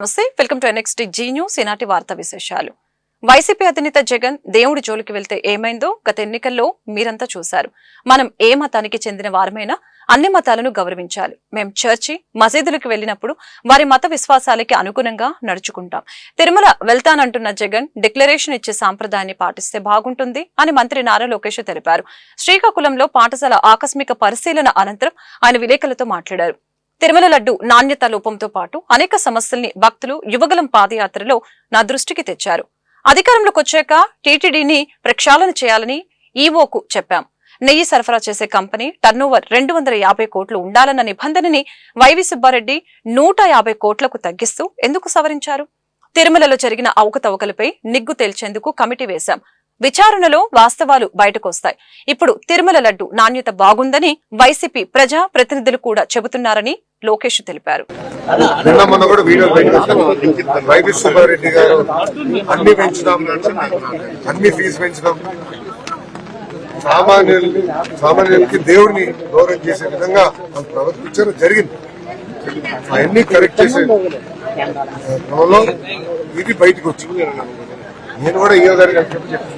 నమస్తే welcome to NXT Zee news ఈనాటి వార్తా విశేషాలు. వైసీపీ అధినేత జగన్ దేవుడి జోలికి వెళ్తే ఏమైందో గత ఎన్నికల్లో మీరంతా చూశారు. మనం ఏ మతానికి చెందిన వారమైనా అన్ని మతాలను గౌరవించాలి. మేం చర్చి మసీదులకు వెళ్ళినప్పుడు వారి మత విశ్వాసాలకి అనుగుణంగా నడుచుకుంటాం. తిరుమల వెళ్తానంటున్న జగన్ డిక్లరేషన్ ఇచ్చే సాంప్రదాయాన్ని పాటిస్తే బాగుంటుంది అని మంత్రి నారా లోకేష్ తెలిపారు. శ్రీకాకుళంలో పాఠశాల ఆకస్మిక పరిశీలన అనంతరం ఆయన విలేకరులతో మాట్లాడారు. తిరుమల లడ్డు నాణ్యత లోపంతో పాటు అనేక సమస్యల్ని భక్తులు యువగలం పాదయాత్రలో నా దృష్టికి తెచ్చారు. అధికారంలోకి వచ్చాక టీటీడీని ప్రక్షాళన చేయాలని ఈవోకు చెప్పాం. నెయ్యి సరఫరా చేసే కంపెనీ టర్నోవర్ రెండు వందల యాభై కోట్లు ఉండాలన్న నిబంధనని వైవి సుబ్బారెడ్డి నూట యాభై కోట్లకు తగ్గిస్తూ ఎందుకు సవరించారు? తిరుమలలో జరిగిన అవకతవకలపై నిగ్గు తేల్చేందుకు కమిటీ వేశాం. విచారణలో వాస్తవాలు బయటకొస్తాయి. ఇప్పుడు తిరుమల లడ్డు నాణ్యత బాగుందని వైసీపీ ప్రజా ప్రతినిధులు కూడా చెబుతున్నారని లోకేష్ తెలిపారు. సామాన్యులకి సామాన్యులకి దేవుడిని గౌరవం చేసే విధంగా వాళ్ళు ప్రవర్తించడం జరిగింది. అవన్నీ కరెక్ట్ చేసే క్రమంలో ఇది బయటకు వచ్చింది. నేను కూడా ఈయో గారి గారికి చెప్పి చెప్పాను.